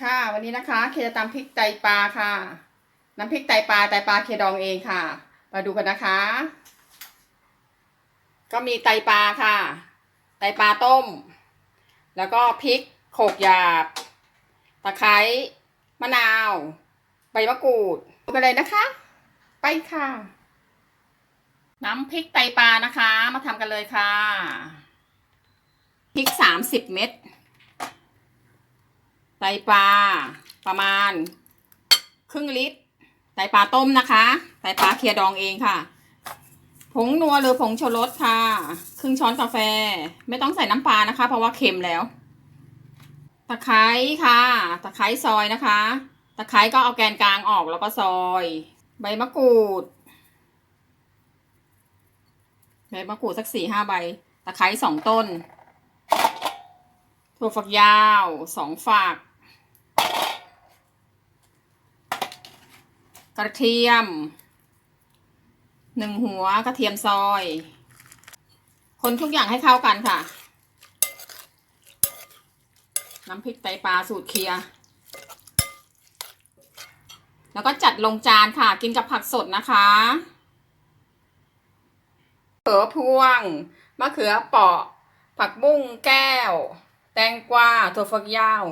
ค่ะ วันนี้นะคะ เคจะตำพริกไตปลาค่ะ น้ำพริกไตปลาไตปลาเคดองเองค่ะ มาดูกันนะคะ ก็มีไตปลาค่ะ ไตปลาต้ม แล้วก็พริกโขกหยาบ ตะไคร้มะนาว ใบมะกรูดดูกันเลยนะคะ ไปค่ะ น้ำพริกไตปลานะคะ มาทำกันเลยค่ะ พริกสามสิบเม็ด ไตปลาประมาณ ครึ่งลิตรไตปลาต้มนะคะไตปลาเคียดองเองค่ะ ผงนัวหรือผงชูรสค่ะ ครึ่งช้อนกาแฟ ไม่ต้องใส่น้ำปลานะคะ เพราะว่าเค็มแล้ว ตะไคร้ค่ะ ตะไคร้ซอยนะคะ ตะไคร้ก็เอาแกนกลางออกแล้วก็ซอย ใบมะกรูดใบมะกรูดสักสี่ห้าใบ ตะไคร้สองต้น ถั่วฝักยาวสองฝัก กระเทียมหนึ่งหัวกระเทียมซอย คนทุกอย่างให้เข้ากันค่ะ น้ำพริกไตปลาสูตรเคลียร์แล้วก็จัดลงจานค่ะ กินกับผักสดนะคะเขือพวง มะเขือเปราะ ผักบุ้งแก้ว แตงกวาถั่วฝักยาว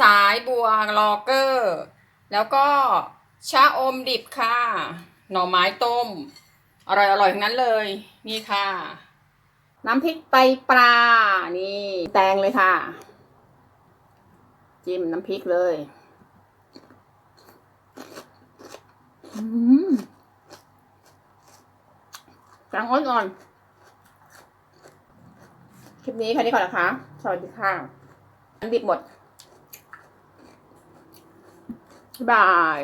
สายบัวลอเกอร์ แล้วก็ ชะอมดิบค่ะ หน่อไม้ต้ม อร่อยอร่อยทั้งนั้นเลย นี่ค่ะ น้ำพริกไตปลา นี่ แตงเลยค่ะ จิ้มน้ำพริกเลยอืมแตงอ่อน คลิปนี้แค่นี้ก่อนนะคะ สวัสดีค่ะดิบหมดบาย